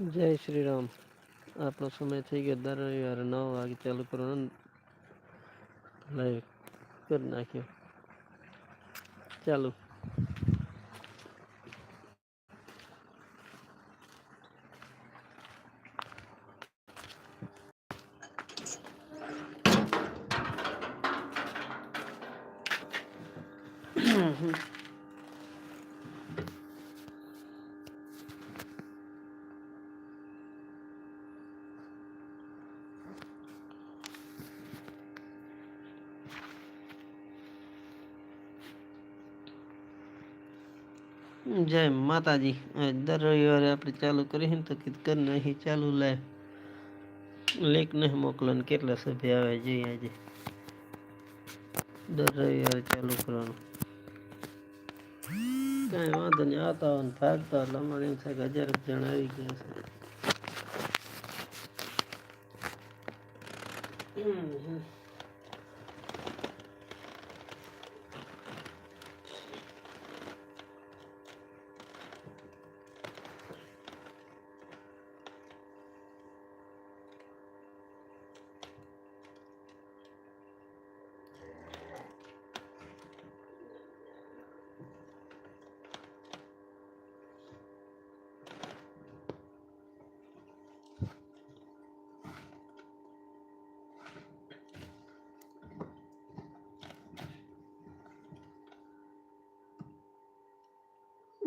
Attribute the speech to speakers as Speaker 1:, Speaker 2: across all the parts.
Speaker 1: જય શ્રી રામ. આપણો સમય થઈ ગયો. દર રવિવારે નવ વાગે ચાલુ કરવાનો. લાઈવ કરી નાખ્યો. ચાલુ. જય માતાજી. દર રવિવારે આપણે ચાલુ કરીએ ને તો કીધું કરી નહીં ચાલુ લાઈવ લેક નહીં મોકલવાનું કેટલા સભ્ય આવે જોઈએ આજે દર રવિવારે ચાલુ કરવાનું. કાંઈ વાંધો નહીં, આવતા હોય ને ભાગતા એટલે અમારે એમ થાય હજાર જણ આવી ગયા છે.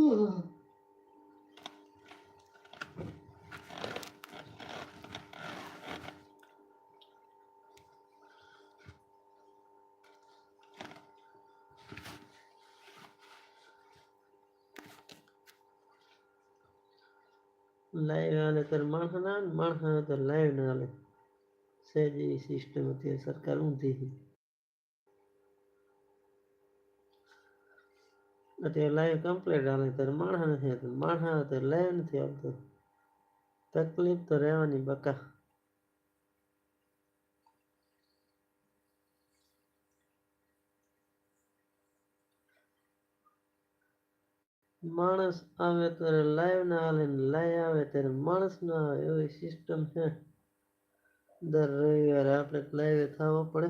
Speaker 1: હમ હમ. લાઈવ હાલે ત્યારે માણસ ના આવે ને માણસ આવે ત્યારે લાઈવ ના હાલે સહેજ એવી સિસ્ટમ અત્યારે સરકાર ઊંધી છે અત્યારે લાઈવ કમ્પ્લીટ હાલે ત્યારે માણસ નથી આવતું માણસ આવે ત્યારે લાઈવ નથી આવતું. તકલીફ તો રહેવાની બકા. માણસ આવે ત્યારે લાઈવ ના હાલે લાઈવ આવે ત્યારે માણસ ના આવે, એવી સિસ્ટમ છે. દર રવિવારે આપણે લાઈવ થવો પડે.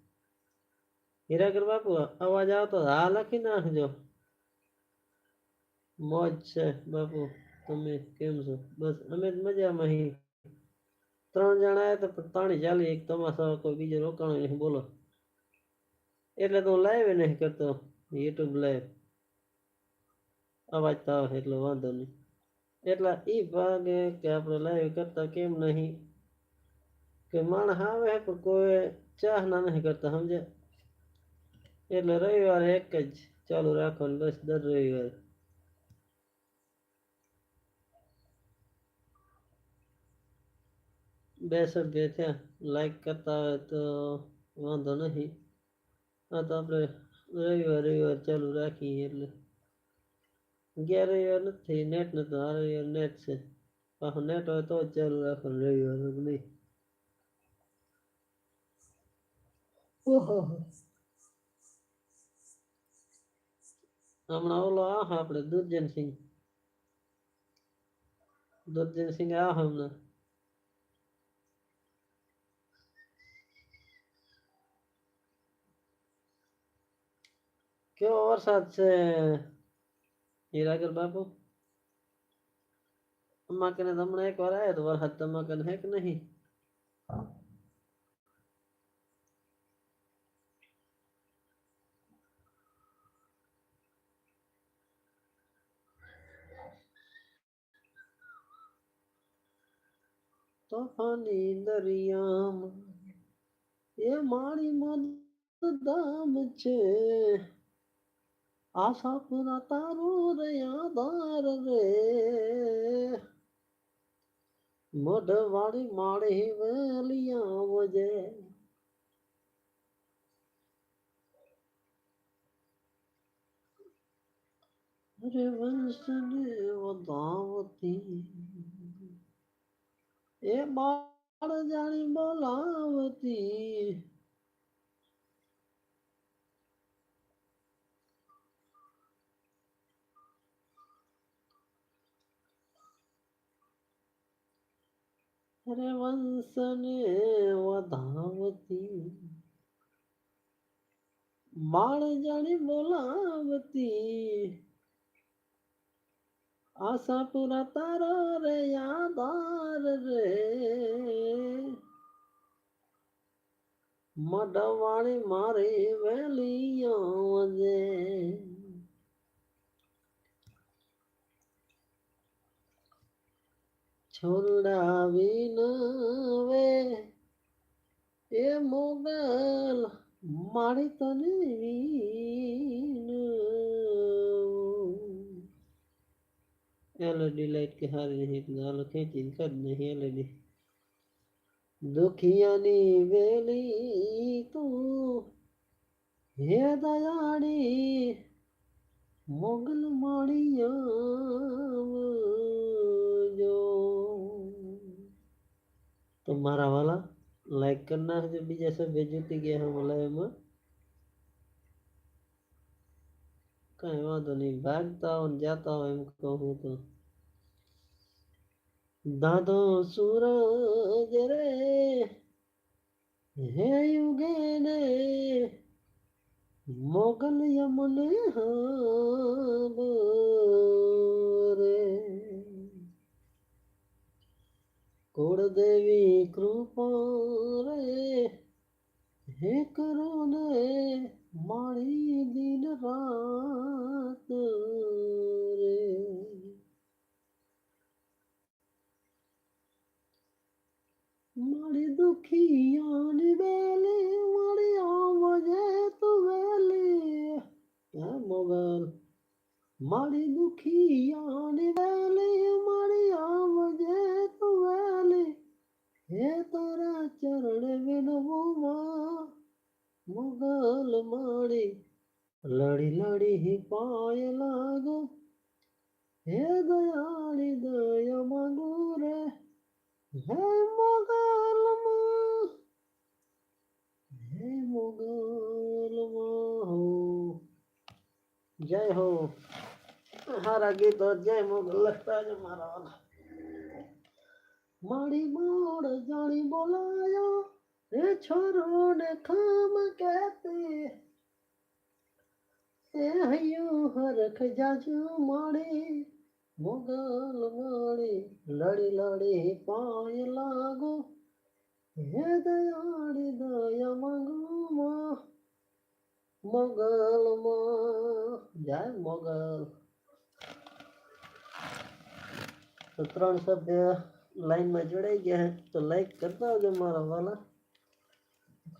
Speaker 1: હીરાકર બાપુ, અવાજ આવતો હા, લખી નાખજો. મોજ છે બાપુ, તમે કેમ છો? બસ, અમે જ મજામાં છીએ ત્રણ જણા આવ્યા તો પણ ત્રણેય ચાલી, એક તમાશા, કોઈ બીજો રોકાણો નહીં. બોલો. એટલે તો હું લાઈવ નહીં કરતો યુટ્યુબ લાઈવ અવાજ તો આવે એટલો વાંધો નહીં. એટલા એ ભાગે કે આપણે લાઈવ કરતા કેમ નહીં? કે માણસ આવે પણ કોઈ ચાહના નહીં કરતા સમજે એટલે રવિવારે એક જ. ચાલુ રાખવાનું, બસ દર રવિવારે. બે સભ્ય થયા. લાઈક કરતા હોય તો વાંધો નહીં. આ તો આપણે રવિવાર રવિવાર ચાલુ રાખીએ એટલે. ગયા રવિવાર નથી નેટ નતો. આ રવિવાર નેટ છે. પાછું નેટ હોય તો ચાલુ રાખવાનું રવિવાર નહીં? ઓહો. હમણાં ઓલો આ આપણે દુર્જનસિંહ દુર્જનસિંહ આ હમણાં. કેવો વરસાદ છે, હીરાગર બાપુ? અમાકને તમને એક વાર આવ્યો તો વરસાદ તમાકને હે કે નહીં? તોફાની દરિયામાં. એ મારી મન દામ છે. આશા પૂરા તારું રે આધાર રે. મઢવાળી માળી વેલિયા વજે. અરે વંશને વધાવતી. એ બાળ જાણી બોલાવતી અરે વંશને વધાવતી. બાળ જાણી બોલાવતી આશા પૂરા તારો રે યાદાર રે મડવાણી મારી વેલી આવજે છોડાવી વે એ મોગલ મારી તને ایلڈیلائٹ کے ہار رہی گال کر نہیں ایلڈی دکھیاں نی ویلی تو دیاڑی مغل ماڑیاں جو تمہارا والا لائک کرنا ہے جو بھی جیسے بھیجو جوتی گیا ہے میں કઈ વાંધો નહીં ભાગતા હો ને જાતા હોય એમ કહું તો દાદો સૂરજ રે હે યુગે ને મોગલ યમને રે કુળદેવી કૃપા રે હે કરો ને ਮਾਰੀ ਦਿਨ ਰਾਤ ਰੇ। ਮਾੜੇ ਦੁਖੀਆਂ ਨੇ ਵੇਲੇ, ਮਾੜੇ ਆਵਜੇ ਤੂੰ ਵੇਲੇ। ਆ ਮੋਬਾਈਲ ਮਾੜੇ ਦੁਖੀਆਂ ਨੇ ਵੇਲੇ, ਮਾੜੇ ਆਵਜੇ ਤੂੰ ਵੇਲੇ। ਇਹ ਤਾਰਾ ਚਰਨ ਵਿਨਵੂ ਮਾ মুগল মারে লড়ি লড়ি হি পায় লাগ হে দয়ালি দয়া মাগুরে হে মুগল মা হে মুগল মা হো জয় হো हर आगे तो जय मुगल। लगता है हमारा वाला माड़ी मोड़ जानी बोलाया એ છોરો ને ખામ કહેતી એ હૈયું હરખ જાજુ માડી મોગલ માડી લડી લડી પાય લાગો હે દયાળી દયા માંગુ માં મોગલ માં જય મોગલ તો ત્રણ સભ્ય લાઈનમાં જોડાઈ ગયા હે તો લાઈક કરતા આવજો મારા વાલા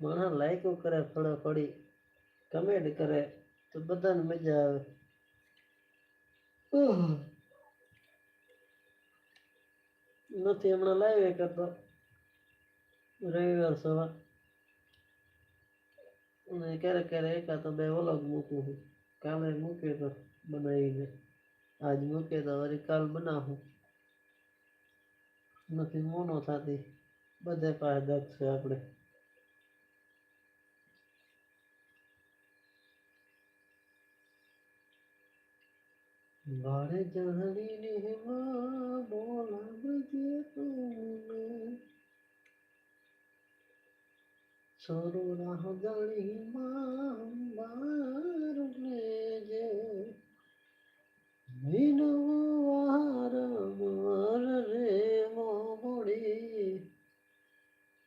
Speaker 1: માણસ લાઈકો કરે ફળાફળી કમેન્ટ કરે, તો બધાને મજા આવે. નથી હમણાં લાઈવ કરતો. રવિવાર સવાર. અને ક્યારેક ક્યારેક એકાદ બે વ્લોગ મૂકું છું. કાલે મૂક્યો તો બનાવીને. આજ મૂકે તો વળી કાલ બનાવું. નથી, મોનો થતી. બધે પાસે દક્ષ છે આપણે. વારે જહરીને માં બોલાવજે તુમને. સરો રાહ જાણી માં બાર લેજે વિનવું વાર માર રે મોડી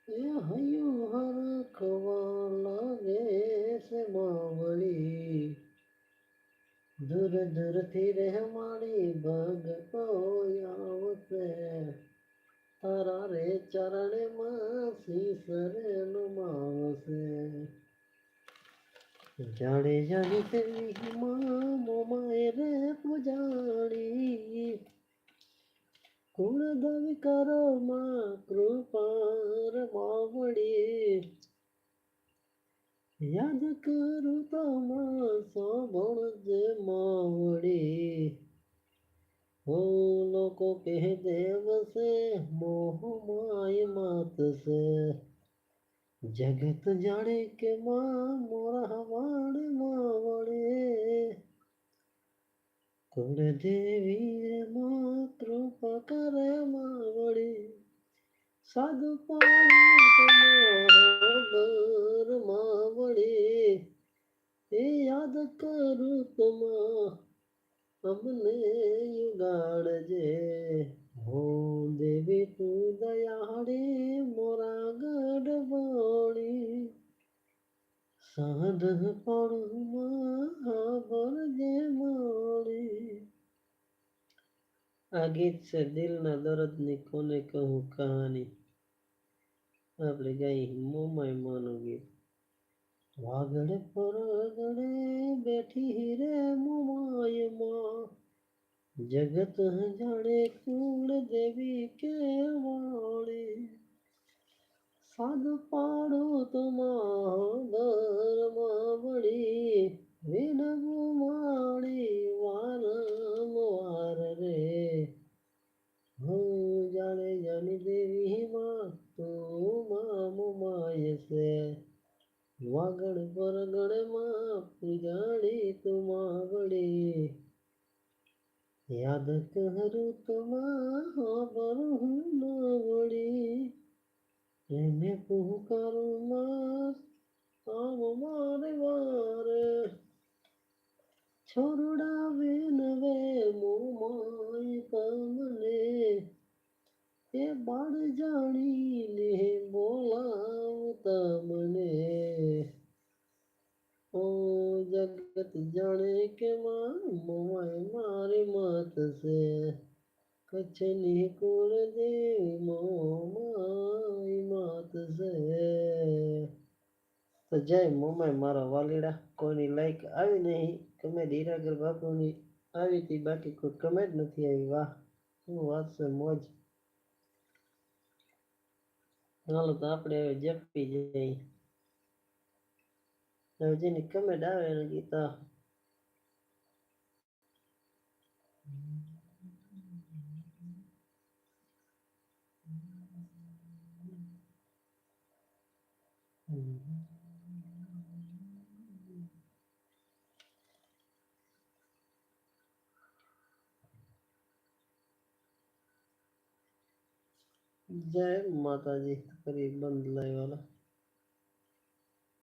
Speaker 1: એ હૈયું હરખવા લાગે છે માવળી દૂર દૂરથી રહેમાણી جانے جانے تیری ہمام مائے ریپ جانے کون دو کرو ماں کروپار ماوڑی یاد کرو تو ماں سبڑ جے ماوڑی او کہہ دے وسے موہ مائے مات سے جگت جانے کے ماں مورا ہمار ماوڑے کور دیوی رے ماں کروپا کر ماں ماوڑے سادو پانی ماوڑے اے یاد کرو تما ہم نے یگاڑ جے હો દેવી તું દયાળી મોરા ગઢવાળી. સાધ પડમાં જે માળી આ ગીત છે દિલના દર્દની કોને કહું કહાની? આપણે ગાઈ મોમાય માનું ગીત. વાગડે પરગડે બેઠી રે મોમાય ਜਗਤ ਜਾਣੇ ਕੂੜ ਦੇਵੀ ਕੇ ਵਾਲੇ। ਸਾਧ ਪਾੜੋ ਤੁਮਾਰ بولا من جگ جانے کے છે. તો મારા વાલીડા, કોઈની લાઈક આવી નહીં. કમેન્ટ હીરાગર બાપુની આવી હતી, બાકી કોઈ કમેન્ટ નથી આવી. વાહ, શું વાત છે, મોજ. હાલો તો આપણે હવે જપી જઈએ. હવે જેની કમેન્ટ આવે એને ગીતા جے ماتا جی تقریباً دلائی والا